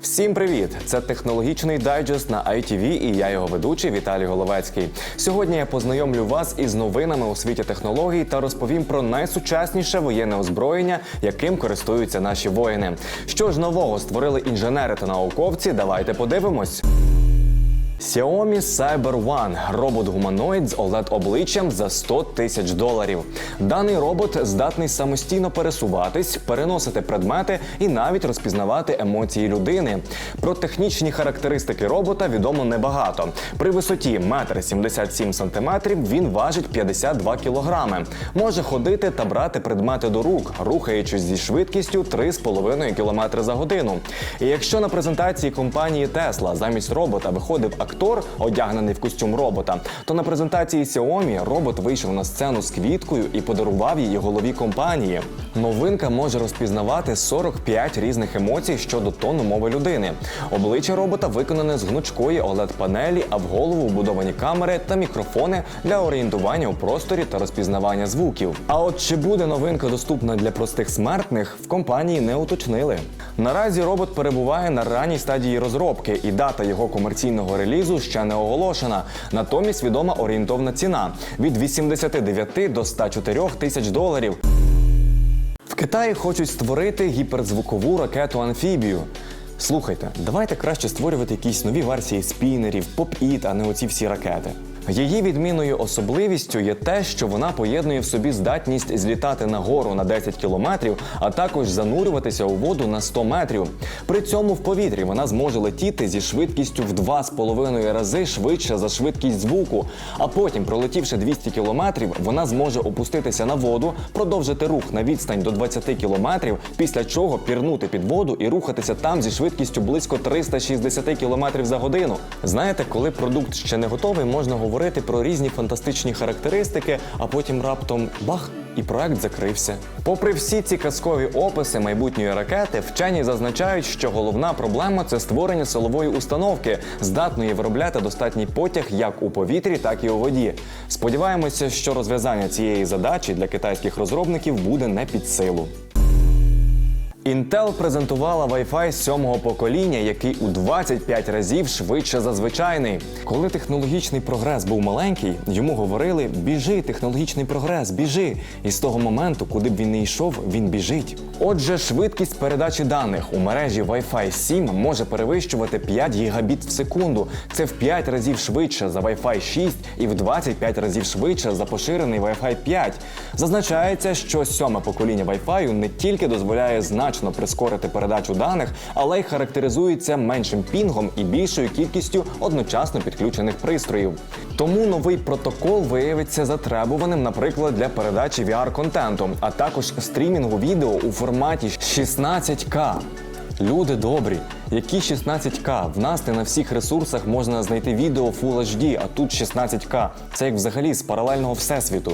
Всім привіт! Це технологічний дайджест на ITV і я його ведучий Віталій Головецький. Сьогодні я познайомлю вас із новинами у світі технологій та розповім про найсучасніше воєнне озброєння, яким користуються наші воїни. Що ж нового створили інженери та науковці? Давайте подивимось. Xiaomi Cyber One – робот-гуманоїд з OLED-обличчям за 100 тисяч доларів. Даний робот здатний самостійно пересуватись, переносити предмети і навіть розпізнавати емоції людини. Про технічні характеристики робота відомо небагато. При висоті 1,77 см він важить 52 кг. Може ходити та брати предмети до рук, рухаючись зі швидкістю 3,5 км за годину. І якщо на презентації компанії Tesla замість робота виходив актор, одягнений в костюм робота, то на презентації Xiaomi робот вийшов на сцену з квіткою і подарував її голові компанії. Новинка може розпізнавати 45 різних емоцій щодо тону мови людини. Обличчя робота виконане з гнучкої oled панелі, а в голову вбудовані камери та мікрофони для орієнтування у просторі та розпізнавання звуків. А от чи буде новинка доступна для простих смертних, в компанії не уточнили. Наразі робот перебуває на ранній стадії розробки, і дата його комерційного релізу ще не оголошена. Натомість відома орієнтовна ціна від 89 до 104 тисяч доларів. В Китаї хочуть створити гіперзвукову ракету амфібію. Слухайте, давайте краще створювати якісь нові версії спінерів, поп-іт, а не оці всі ракети. Її відмінною особливістю є те, що вона поєднує в собі здатність злітати нагору на 10 кілометрів, а також занурюватися у воду на 100 метрів. При цьому в повітрі вона зможе летіти зі швидкістю в 2,5 рази швидше за швидкість звуку. А потім, пролетівши 200 кілометрів, вона зможе опуститися на воду, продовжити рух на відстань до 20 кілометрів, після чого пірнути під воду і рухатися там зі швидкістю близько 360 кілометрів за годину. Знаєте, коли продукт ще не готовий, можна говорити про різні фантастичні характеристики, а потім раптом бах. І проект закрився. Попри всі ці казкові описи майбутньої ракети, вчені зазначають, що головна проблема це створення силової установки, здатної виробляти достатній потяг як у повітрі, так і у воді. Сподіваємося, що розв'язання цієї задачі для китайських розробників буде не під силу. Intel презентувала Wi-Fi сьомого покоління, який у 25 разів швидше за звичайний. Коли технологічний прогрес був маленький, йому говорили: біжи, технологічний прогрес, біжи. І з того моменту, куди б він не йшов, він біжить. Отже, швидкість передачі даних у мережі Wi-Fi 7 може перевищувати 5 гігабіт в секунду. Це в 5 разів швидше за Wi-Fi 6 і в 25 разів швидше за поширений Wi-Fi 5. Зазначається, що сьоме покоління Wi-Fi не тільки дозволяє значно прискорити передачу даних, але й характеризується меншим пінгом і більшою кількістю одночасно підключених пристроїв. Тому новий протокол виявиться затребуваним, наприклад, для передачі VR-контенту, а також стрімінгу відео у форматі 16К. Люди добрі, які 16К? В нас не на всіх ресурсах можна знайти відео Full HD, а тут 16К. Це як взагалі з паралельного всесвіту.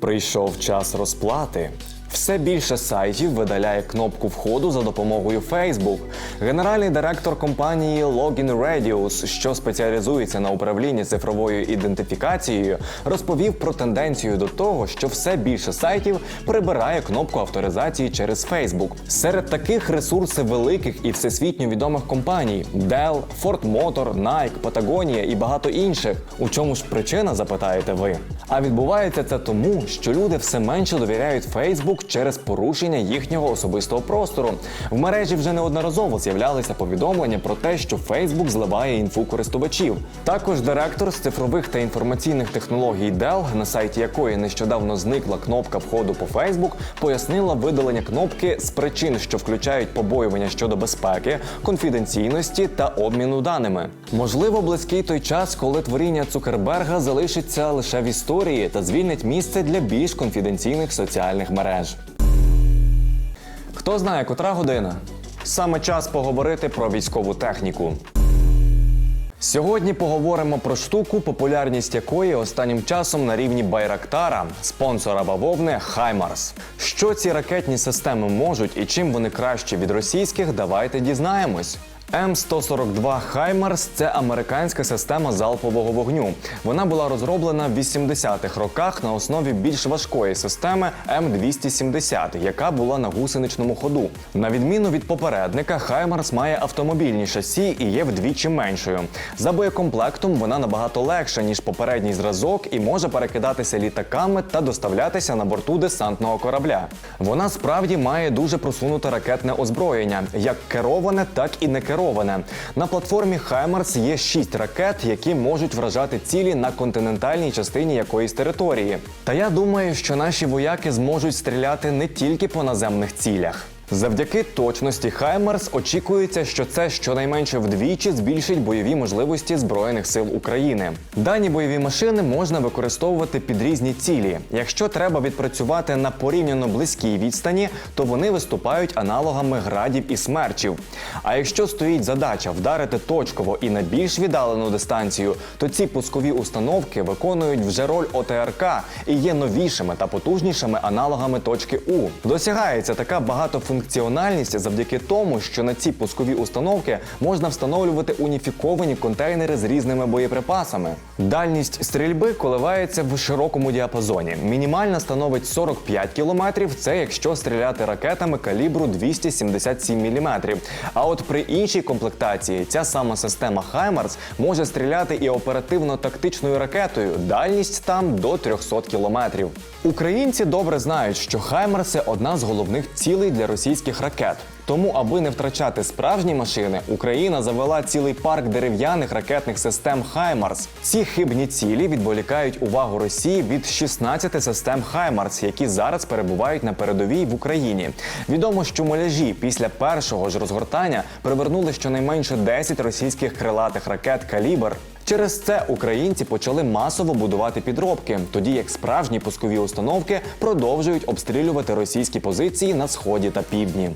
Прийшов час розплати. Все більше сайтів видаляє кнопку входу за допомогою Facebook. Генеральний директор компанії Login Radius, що спеціалізується на управлінні цифровою ідентифікацією, розповів про тенденцію до того, що все більше сайтів прибирає кнопку авторизації через Facebook. Серед таких ресурси великих і всесвітньо відомих компаній: Dell, Ford Motor, Nike, Patagonia і багато інших. У чому ж причина, запитаєте ви? А відбувається це тому, що люди все менше довіряють Facebook через порушення їхнього особистого простору. В мережі вже неодноразово з'являлися повідомлення про те, що Facebook зливає інфу користувачів. Також директор з цифрових та інформаційних технологій Dell, на сайті якої нещодавно зникла кнопка входу по Facebook, пояснила видалення кнопки з причин, що включають побоювання щодо безпеки, конфіденційності та обміну даними. Можливо, близький той час, коли творіння Цукерберга залишиться лише в історії та звільнить місце для більш конфіденційних соціальних мереж. Хто знає, котра година? Саме час поговорити про військову техніку. Сьогодні поговоримо про штуку, популярність якої останнім часом на рівні Байрактара, спонсора бавовни Хаймарс. Що ці ракетні системи можуть і чим вони кращі від російських, давайте дізнаємось. М142 Хаймарс це американська система залпового вогню. Вона була розроблена в 80-х роках на основі більш важкої системи М270, яка була на гусеничному ходу. На відміну від попередника, Хаймарс має автомобільні шасі і є вдвічі меншою. За боєкомплектом вона набагато легша ніж попередній зразок і може перекидатися літаками та доставлятися на борту десантного корабля. Вона справді має дуже просунуте ракетне озброєння, як кероване, так і не кероване. На платформі Хаймарс є шість ракет, які можуть вражати цілі на континентальній частині якоїсь території. Та я думаю, що наші вояки зможуть стріляти не тільки по наземних цілях. Завдяки точності Хаймарс очікується, що це щонайменше вдвічі збільшить бойові можливості Збройних сил України. Дані бойові машини можна використовувати під різні цілі. Якщо треба відпрацювати на порівняно близькій відстані, то вони виступають аналогами градів і смерчів. А якщо стоїть задача вдарити точково і на більш віддалену дистанцію, то ці пускові установки виконують вже роль ОТРК і є новішими та потужнішими аналогами точки У. Досягається така багатофункціональність завдяки тому, що на ці пускові установки можна встановлювати уніфіковані контейнери з різними боєприпасами. Дальність стрільби коливається в широкому діапазоні. Мінімальна становить 45 кілометрів. Це якщо стріляти ракетами калібру 277 мм. А от при іншій комплектації ця сама система Хаймарс може стріляти і оперативно-тактичною ракетою. Дальність там до 300 кілометрів. Українці добре знають, що Хаймарси одна з головних цілей для російських ракет. Тому, аби не втрачати справжні машини, Україна завела цілий парк дерев'яних ракетних систем Хаймарс. Ці хибні цілі відволікають увагу Росії від 16 систем Хаймарс, які зараз перебувають на передовій в Україні. Відомо, що муляжі після першого ж розгортання привернули щонайменше 10 російських крилатих ракет Калібр. Через це українці почали масово будувати підробки, тоді як справжні пускові установки продовжують обстрілювати російські позиції на сході та півдні.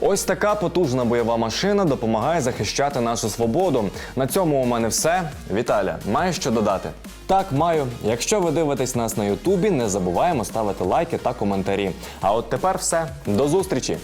Ось така потужна бойова машина допомагає захищати нашу свободу. На цьому у мене все. Віталя, маєш що додати? Так, маю. Якщо ви дивитесь нас на Ютубі, не забуваємо ставити лайки та коментарі. А от тепер все. До зустрічі!